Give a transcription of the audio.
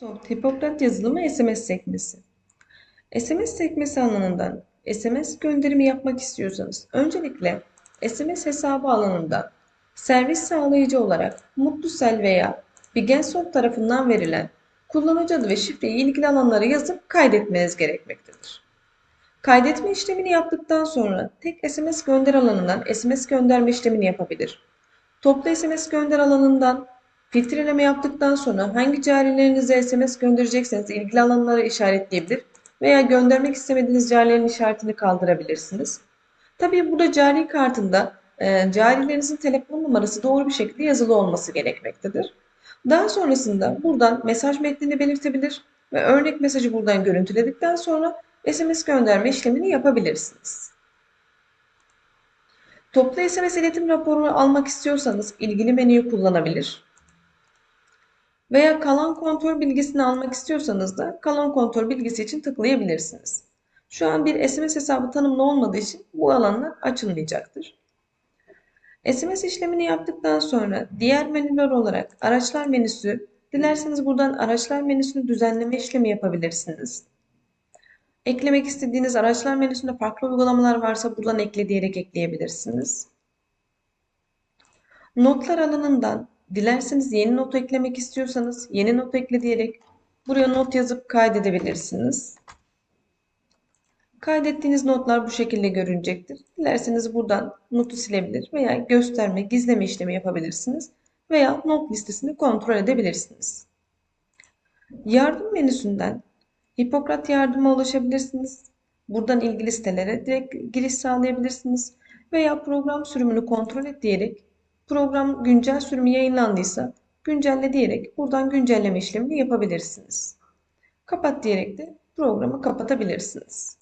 Soft Hipokrat yazılımı SMS sekmesi. SMS sekmesi alanından SMS gönderimi yapmak istiyorsanız öncelikle SMS hesabı alanında servis sağlayıcı olarak Mutlusel veya Bigensoft tarafından verilen kullanıcı adı ve şifreyi ilgili alanlara yazıp kaydetmeniz gerekmektedir. Kaydetme işlemini yaptıktan sonra tek SMS gönder alanından SMS gönderme işlemini yapabilir. Toplu SMS gönder alanından filtreleme yaptıktan sonra hangi carilerinize SMS gönderecekseniz ilgili alanlara işaretleyebilir veya göndermek istemediğiniz carilerin işaretini kaldırabilirsiniz. Tabii burada cari kartında e, carilerinizin telefon numarası doğru bir şekilde yazılı olması gerekmektedir. Daha sonrasında buradan mesaj metnini belirtebilir ve örnek mesajı buradan görüntüledikten sonra SMS gönderme işlemini yapabilirsiniz. Toplu SMS iletim raporunu almak istiyorsanız ilgili menüyü kullanabilir. Veya kalan kontrol bilgisini almak istiyorsanız da kalan kontrol bilgisi için tıklayabilirsiniz. Şu an bir SMS hesabı tanımlı olmadığı için bu alanlar açılmayacaktır. SMS işlemini yaptıktan sonra diğer menüler olarak araçlar menüsü, dilerseniz buradan araçlar menüsünü düzenleme işlemi yapabilirsiniz. Eklemek istediğiniz araçlar menüsünde farklı uygulamalar varsa buradan ekle diyerek ekleyebilirsiniz. Notlar alanından dilerseniz yeni not eklemek istiyorsanız yeni not ekle diyerek buraya not yazıp kaydedebilirsiniz. Kaydettiğiniz notlar bu şekilde görünecektir. Dilerseniz buradan notu silebilir veya gösterme, gizleme işlemi yapabilirsiniz veya not listesini kontrol edebilirsiniz. Yardım menüsünden Hipokrat yardıma ulaşabilirsiniz. Buradan ilgili sitelere direkt giriş sağlayabilirsiniz veya program sürümünü kontrol et diyerek program güncel sürümü yayınlandıysa güncelle diyerek buradan güncelleme işlemini yapabilirsiniz. Kapat diyerek de programı kapatabilirsiniz.